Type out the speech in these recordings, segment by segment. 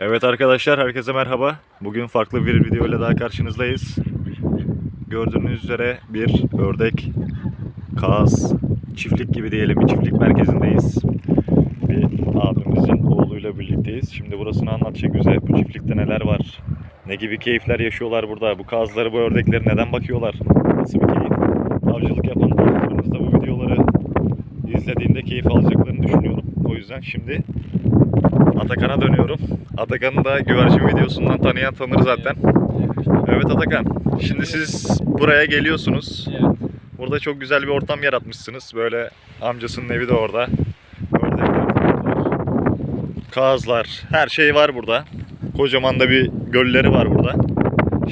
Evet arkadaşlar herkese merhaba. Bugün farklı bir video ile daha karşınızdayız. Gördüğünüz üzere bir ördek, kaz, çiftlik gibi diyelim bir çiftlik merkezindeyiz. Bir abimizin oğluyla birlikteyiz. Şimdi burasını anlatacak bize. Bu çiftlikte neler var? Ne gibi keyifler yaşıyorlar burada? Bu kazları, bu ördekleri neden bakıyorlar? Nasıl bir keyif? Avcılık yapan dostlarımız da bu videoları izlediğinde keyif alacaklarını düşünüyorum. O yüzden şimdi Atakan'a dönüyorum. Atakan'ı da güvercin videosundan tanıyan tanır zaten. Evet Atakan. Şimdi siz buraya geliyorsunuz. Burada çok güzel bir ortam yaratmışsınız. Böyle amcasının evi de orada. Ördekler, kazlar, her şey var burada. Kocaman da bir gölleri var burada.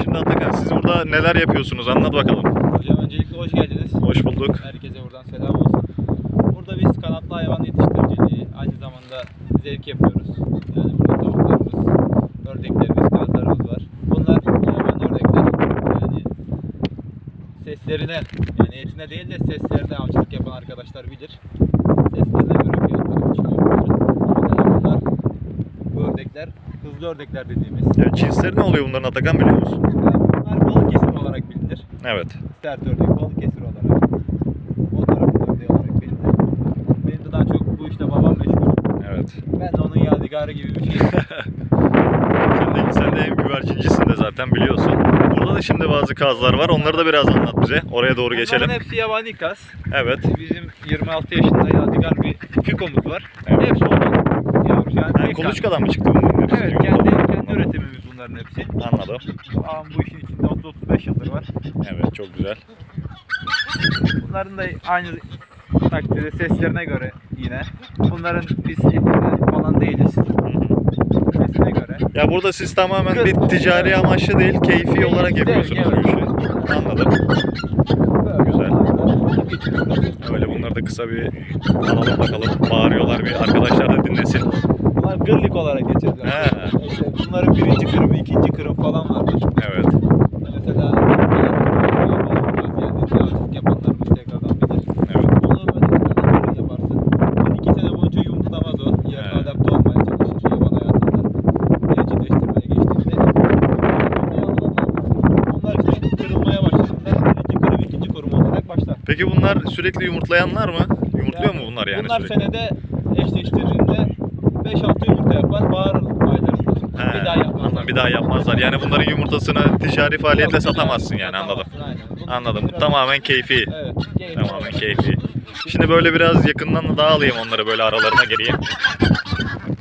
Şimdi Atakan siz burada neler yapıyorsunuz? Anlat bakalım. Hocam öncelikle hoş geldiniz. Hoş bulduk. Herkese buradan selam olsun. Burada biz kanatlı hayvan yetiştiriciliği aynı zamanda zevk yapıyoruz. Yani burada tavuklarımız, ördeklerimiz, kazlarımız var. Bunlar yaban ördekler. Yani seslerine, yani etine değil de seslerine avcılık yapan arkadaşlar bilir. Seslerine göre fiyatları çıkıyor. Bunlar, bu ördekler, hızlı ördekler dediğimiz. Evet, cinsleri ne oluyor bunların Atakan biliyor musun? Bunlar balık kesim olarak bilinir. Evet. sert ördek, balıkesir olarak. O ördeği olarak bilinir. Benim de daha çok bu işte babam meşgul. Evet. Ben de onun yadigarı gibi bir şey. Sen de, sen de hem güvercincisin de zaten biliyorsun. Burada da şimdi bazı kazlar var. Onları da biraz anlat bize. Oraya doğru geçelim. Bunların hepsi yabani kaz. Evet. Bizim 26 yaşında yadigar bir fikomuz var. Evet. Hepsi ondan yavru. Yani Yani kuluçkadan mı çıktı bunların hepsi? Evet, kendi, kendi üretimimiz bunların hepsi. Anladım. Ağam bu işin içinde 30-35 yıldır var. Evet çok güzel. Bunların da aynı takdirde seslerine göre yine. Bunların biz etinde falan değiliz. Sesine göre. Ya burada siz tamamen bir ticari amaçlı değil, keyfi olarak yapıyorsunuz bu işi. Anladım. Böyle Güzel. vakit geçiriyoruz. Öyle bunları da kısa bir alalım bakalım. Bağırıyorlar bir arkadaşlar da dinlesin. Bunlar gırlık olarak geçiyor. He. İşte bunların birinci kırım, ikinci kırım falan vardır. Evet. Mesela yazlık yapanlarımız tekrardan bilir. Evet. Onu böyle tekrardan yaparsın. Bir iki sene boyunca yumurtlamaz o. Yerine He. adapte olmaya çalışır yaban hayatında. Evcilleştirmeye geçtiğinde. Onlar işte kırılmaya başladığında birinci kırım, ikinci kırım olarak başlar. Peki bunlar sürekli yumurtlayanlar mı? Yumurtluyor Yani mu bunlar yani Bunlar sürekli? senede eşleştirdiğinde 5-6 yumurta yapar bahar aylarında. He, bir daha anladım. Bir daha yapmazlar. Yani bunların yumurtasını ticari faaliyetle satamazsın yani anladım. Aynen. Anladım. Tamamen keyfi. Evet. keyfi Tamamen keyfi. Şimdi böyle biraz yakından da daha alayım onları böyle aralarına gireyim.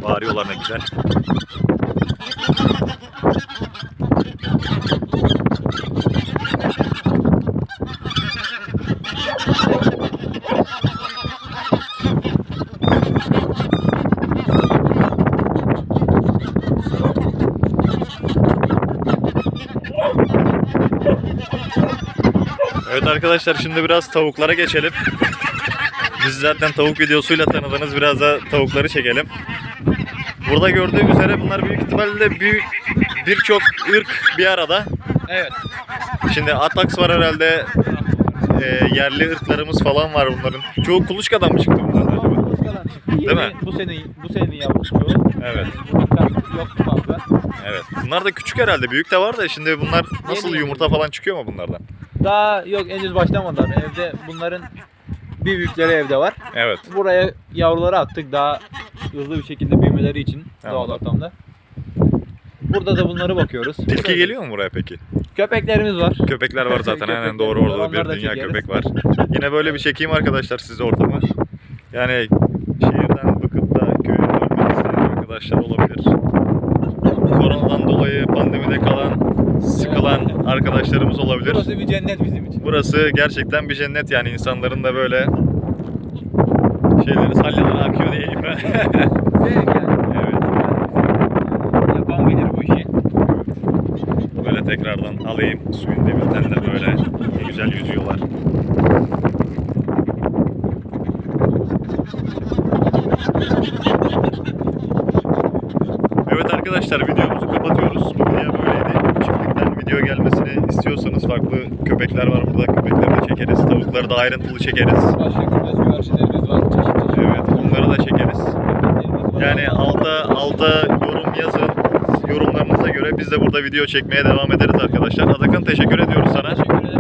Bağırıyorlar ne güzel. Evet arkadaşlar şimdi biraz tavuklara geçelim. Biz zaten tavuk videosuyla tanıdınız. Biraz da tavukları çekelim. Burada gördüğünüz üzere bunlar büyük ihtimalle büyük birçok ırk bir arada. Evet. Şimdi Atax var herhalde. e, yerli ırklarımız falan var bunların. Çoğu kuluçkadan mı çıktı bunlar? Değil mi? Bu sene bu senenin yavrusu. Evet. Yok fazla. Evet. Bunlar da küçük herhalde. Büyük de var da şimdi bunlar nasıl Yeni yumurta yeni. falan çıkıyor mu bunlardan? Daha yok henüz başlamadılar. Evde bunların bir büyükleri evde var. Evet. Buraya yavruları attık daha hızlı bir şekilde büyümeleri için doğal Anladım. ortamda. Burada da bunları bakıyoruz. Tilki geliyor mu buraya peki? Köpeklerimiz var. Köpekler var zaten aynen doğru orada bir dünya çekeriz. köpek var. Yine böyle bir çekeyim arkadaşlar size ortamı. Yani şehirden bıkıp da köye dönmek isteyen arkadaşlar olabilir. Dolayı pandemide kalan, sıkılan arkadaşlarımız olabilir. Burası bir cennet bizim için. Burası gerçekten bir cennet yani insanların da böyle şeyleri salyaları akıyor diyeyim. Zevk yani. evet. Yapan bilir bu işi. Böyle tekrardan alayım suyun dibinden de böyle ne güzel yüzüyorlar. Evet arkadaşlar videomuzu kapatıyoruz. Bu video böyleydi. Çiftlikten video gelmesini istiyorsanız farklı köpekler var burada. Köpekleri de çekeriz. Tavukları da ayrıntılı çekeriz. Başka kümez güvercinlerimiz var. Çeşit çeşit. Evet onları da çekeriz. Yani alta alta yorum yazın. biz de burada video çekmeye devam ederiz arkadaşlar. Atakan teşekkür ediyoruz sana. Teşekkür ederim.